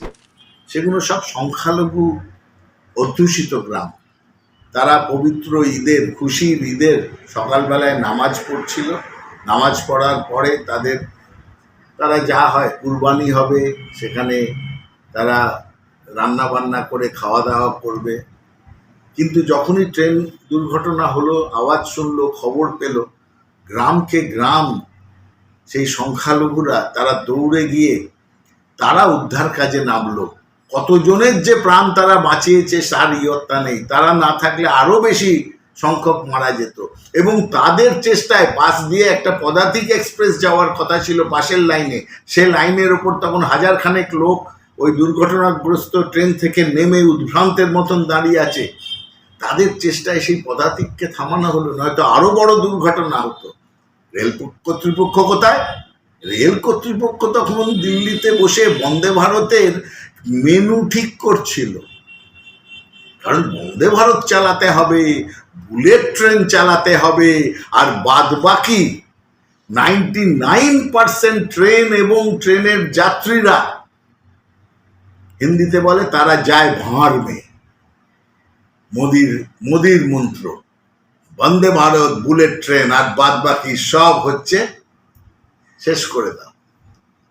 হয়েছে। সেগুলো সব সংখ্যালঘু অধ্যুষিত গ্রাম। তারা পবিত্র ঈদের, খুশির ঈদের সকালবেলায় নামাজ পড়ছিল। নামাজ পড়ার পরে তাদের, তারা যা হয়, কুরবানি হবে, সেখানে তারা রান্না বান্না করে খাওয়া দাওয়া করবে। কিন্তু যখনই ট্রেন দুর্ঘটনা হলো, আওয়াজ শুনলো, খবর পেল, গ্রামকে গ্রাম, সেই সংখ্যালঘুরা তারা দৌড়ে গিয়ে তারা উদ্ধার কাজে নামলো। কতজনের যে প্রাণ তারা বাঁচিয়েছে তার ইয়ত্তা নেই। তারা না থাকলে আরও বেশি সংখ্যক মারা যেত। এবং তাদের চেষ্টায় পাশ দিয়ে একটা পদাতিক এক্সপ্রেস যাওয়ার কথা ছিল পাশের লাইনে। সে লাইনের ওপর তখন হাজার খানেক লোক ওই দুর্ঘটনাগ্রস্ত ট্রেন থেকে নেমে উদ্ভ্রান্তের মতন দাঁড়িয়ে আছে। তাদের চেষ্টায় সেই পদাতিককে থামানো হলো, নয়তো আরও বড় দুর্ঘটনা হতো। রেল কর্তৃপক্ষ কোথায়? রেল কর্তৃপক্ষ তখন দিল্লিতে বসে বন্দে ভারতের মেনু ঠিক করছিল। কারণ বন্দে ভারত চালাতে হবে, বুলেট ট্রেন চালাতে হবে, আর বাদ বাকি নাইনটি নাইন পার্সেন্ট ট্রেন এবং ট্রেনের যাত্রীরা, হিন্দিতে বলে তারা যায় ভাঁড় মে মোদির মোদির মন্ত্র, বন্দে ভারত, বুলেট ট্রেন, আর বাদ বাকি সব হচ্ছে শেষ করে দাও।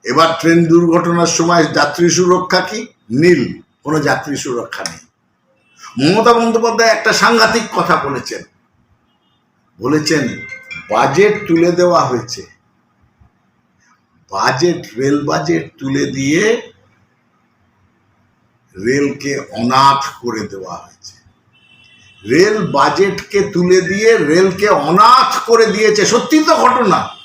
এবার ট্রেন দুর্ঘটনার সময় যাত্রী সুরক্ষা কি? নীল, কোনো যাত্রী সুরক্ষা নেই। মমতা বন্দ্যোপাধ্যায় একটা সাংঘাতিক কথা বলেছেন। বলেছেন, বাজেট তুলে দেওয়া হয়েছে। বাজেট, রেল বাজেট তুলে দিয়ে রেলকে অনাথ করে দেওয়া হয়েছে। রেল বাজেটকে তুলে দিয়ে রেলকে অনাথ করে দিয়েছে। সত্যি তো ঘটনা।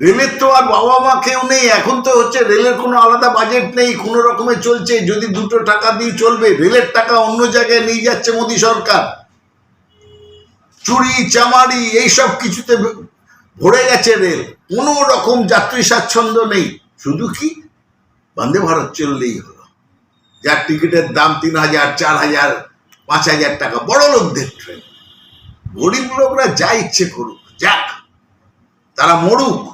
রেলের তো আর বাবা মা কেউ নেই। এখন তো হচ্ছে রেলের কোনো আলাদা বাজেট নেই, কোনো রকমে চলছে। যদি দুটো টাকা দিয়ে চলবে, রেলের টাকা অন্য জায়গায় নিয়ে যাচ্ছে মোদী সরকার। চুরি, চামারি, এইসব কিছুতে ভরে গেছে রেল। কোনো রকম যাত্রী স্বাচ্ছন্দ্য নেই। শুধু কি? বন্দে ভারত চললেই হলো। যার টিকিটের দাম তিন হাজার, চার হাজার, পাঁচ হাজার টাকা। বড় লোকদের ট্রেন। গরিব লোকরা যা ইচ্ছে করুক, যাক। তারা মরুক।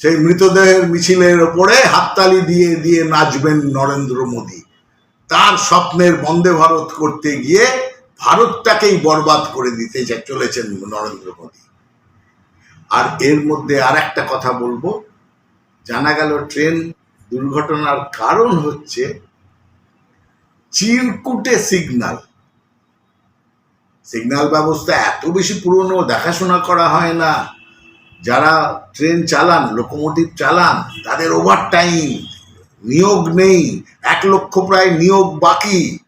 সেই মৃতদেহের মিছিলের ওপরে হাততালি দিয়ে দিয়ে নাচবেন নরেন্দ্র মোদী। তার স্বপ্নের বন্দে ভারত করতে গিয়ে ভারতটাকেই বরবাদ করে দিতে চলেছেন নরেন্দ্র মোদী। আর এর মধ্যে আর একটা কথা বলব। জানা গেল ট্রেন দুর্ঘটনার কারণ হচ্ছে চিরকুটে সিগন্যাল সিগন্যাল ব্যবস্থা এত বেশি পুরনো, দেখাশোনা করা হয় না। যারা ট্রেন চালান লোকোমোটিভ চালান, তাদের ওভার টাইম নিয়োগ নেই, এক লক্ষ প্রায় নিয়োগ বাকি।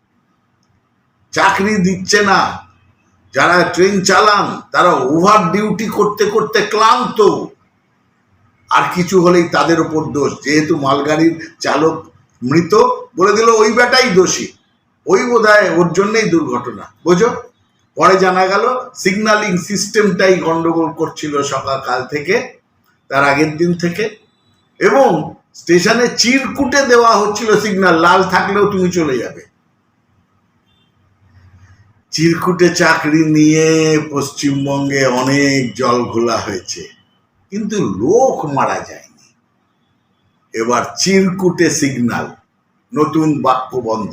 চাকরি দিচ্ছে না। যারা ট্রেন চালান, তারা ওভার ডিউটি করতে করতে ক্লান্ত। আর কিছু হলেই তাদের ওপর দোষ। যেহেতু মালগাড়ির চালক মৃত, বলে দিল, ওই বেটাই দোষী। ওই বোধ ওর জন্যই দুর্ঘটনা। বোঝো? পরে জানা গেল সিগন্যালিং সিস্টেমটাই গন্ডগোল করছিল সকালকাল থেকে, তার আগের দিন থেকে। এবং স্টেশনে চিরকুটে দেওয়া হচ্ছিল সিগন্যাল লাল থাকলেও তুমি চলে যাবে। চিরকুটে চাকরি নিয়ে পশ্চিমবঙ্গে অনেক জল ঘোলা হয়েছে, কিন্তু লোক মারা যায়নি। এবার চিরকুটে সিগন্যাল নতুন বাক্য বন্ধ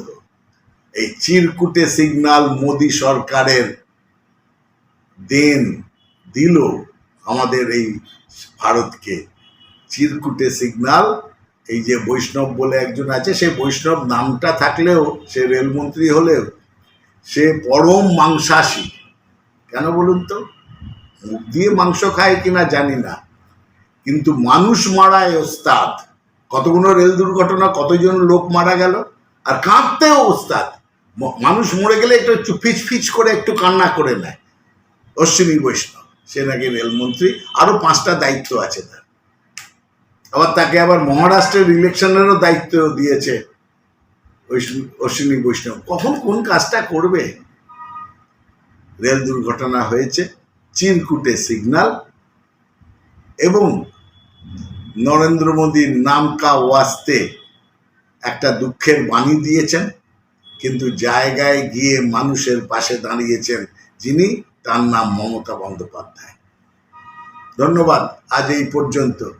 এই চিরকুটে সিগনাল মোদী সরকারের দেন দিল আমাদের এই ভারতকে। চিরকুটে সিগন্যাল এই যে বৈষ্ণব বলে একজন আছে, সে বৈষ্ণব নামটা থাকলেও, সে রেলমন্ত্রী হলেও, সে পরম মাংসাশী। কেন বলুন তো? মুখ দিয়ে মাংস খায় কিনা জানি না। কিন্তু মানুষ মারায় ওস্তাদ। কতগুলো রেল দুর্ঘটনা, কতজন লোক মারা গেল? আর কাঁদতেও ওস্তাদ। মানুষ মরে গেলে একটু একটু ফিচ করে একটু কান্না করে নেয়। অশ্বিনী বৈষ্ণব, সে নাকি রেলমন্ত্রী, আরও পাঁচটা দায়িত্ব আছে তার। আবার তাকে আবার মহারাষ্ট্রের ইলেকশনেরও দায়িত্ব দিয়েছে অশ্বিনী- বৈষ্ণব। কখন কোন কাজটা করবে? রেল দুর্ঘটনা হয়েছে, চিরকুটে সিগন্যাল এবং নরেন্দ্র মোদীর নাম কা ওয়াস্তে একটা দুঃখের বাণী দিয়েছেন। কিন্তু জায়গায় গিয়ে মানুষের পাশে দাঁড়িয়েছেন যিনি, তার নাম মমতা বন্দ্যোপাধ্যায়। ধন্যবাদ, আজ এই পর্যন্ত।